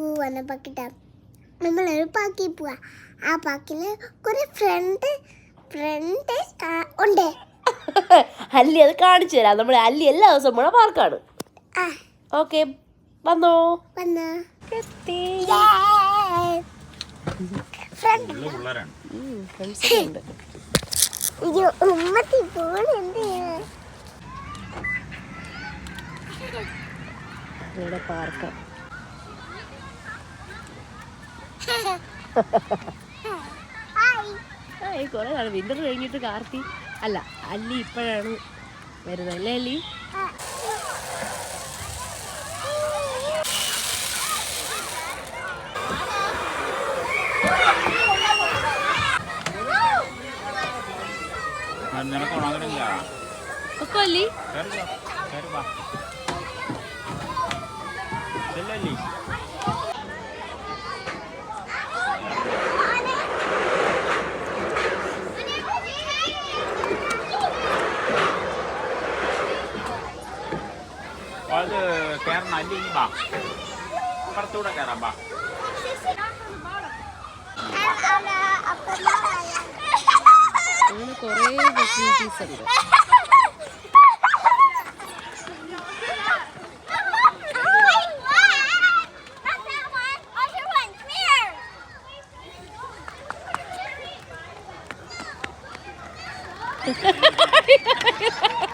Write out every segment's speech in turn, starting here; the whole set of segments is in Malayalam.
പോവാണ് പാക്കിട്ട ഒരു പാക്കി പോവാ. ആ പാക്കിൽ കുറെ ഫ്രണ്ട് ഫ്രണ്ട് ഉണ്ട്. അല്ലി അത് കാണിച്ചു തരാം. നമ്മൾ അല്ലി എല്ലാ ദിവസവും പോണ പാർക്കാണ്. ഓക്കേ വന്നോ? വന്നോ? ഫ്രണ്ട് ഉമ്മത്തി പോണ എന്ത് ഇവിടെ പാർക്ക് ഹായ് ആ ഈ കുറേ നാൾ വിന്റർ കഴിഞ്ഞിട്ട് കാർത്തി. അല്ല അല്ലി ഇപ്പോഴാണ് വരുന്നത്. അല്ലേ അല്ലി? നിനക്ക് ഉണങ്ങണില്ല ഒക്കെ അല്ലി കയറി കയറി വാ ചെല്ലല്ലേ അത് കയറണം അല്ലെങ്കിൽ വാ പുറത്തൂടെ കയറാം വാ അങ്ങനെ കുറേ ഫെസിലിറ്റീസ് ഉണ്ട് വരും വരും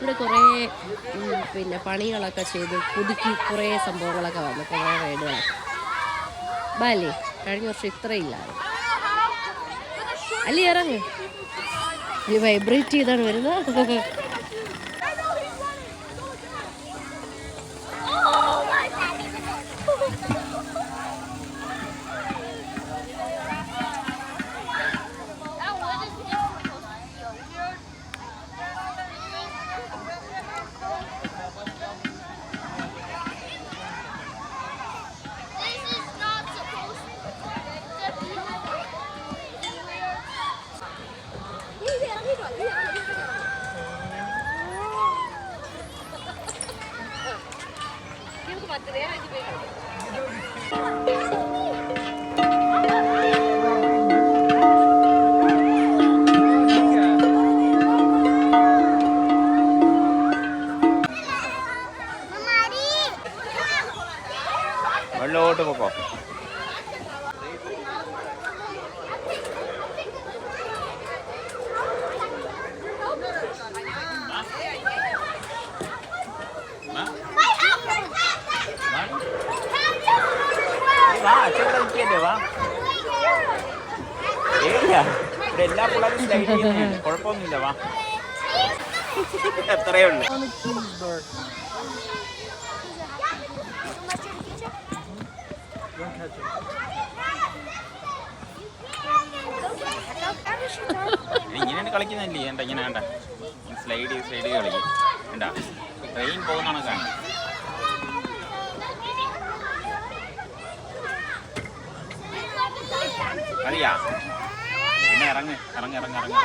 ഇവിടെ കുറേ പിന്നെ പണികളൊക്കെ ചെയ്ത് പുതുക്കി കുറേ സംഭവങ്ങളൊക്കെ വന്നു. കുറേ റൈഡുകളൊക്കെ ബാലി കഴിഞ്ഞ വർഷം ഇത്രയില്ലായിരുന്നു. അല്ലേ ഇറങ്ങ്. ഇത് വൈബ്രേറ്റ് ചെയ്താണ് വരുന്നത്. எனக்கு பத்து பேர் அஞ்சு பேர். അച്ഛവിടെ വാ. ഏയ്യ ഇവിടെ എല്ലാ സ്ലൈഡ് ചെയ്യുന്നതാണ് കുഴപ്പമൊന്നുമില്ല വാ. എത്രയേ ഉള്ളു. ഇങ്ങനെയാണ് കളിക്കുന്നല്ലേ എന്താ ഇങ്ങനെ വേണ്ട. സ്ലൈഡ് ചെയ്ത് സ്ലൈഡ് ചെയ്ത് കളിക്കും വേണ്ട. ട്രെയിൻ പോകുന്ന കണക്കാണ് അറിയാ പിന്നെ ഇറങ്ങ് ഇറങ്ങ് ഇറങ്ങ് ഇറങ്ങ്.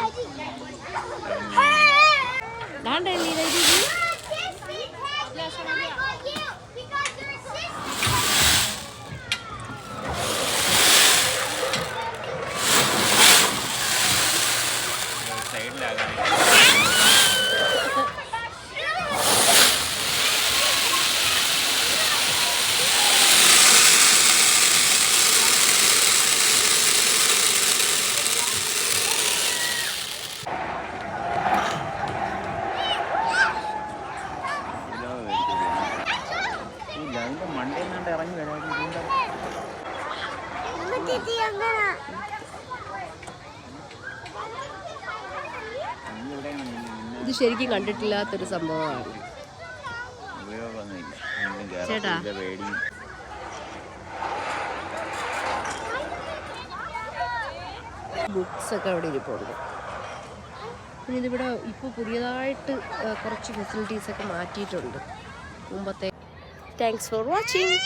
ഇത് ശരിക്കും കണ്ടിട്ടില്ലാത്തൊരു സംഭവമാണ്. ചേട്ടാ. ബുക്സ് ഒക്കെ അവിടെ ഇരിപ്പുണ്ട്. പിന്നെ ഇതിവിടെ ഇപ്പോൾ പുതിയതായിട്ട് കുറച്ച് ഫെസിലിറ്റീസ് ഒക്കെ മാറ്റിയിട്ടുണ്ട്. മുമ്പത്തെ താങ്ക്സ് ഫോർ വാച്ചിങ്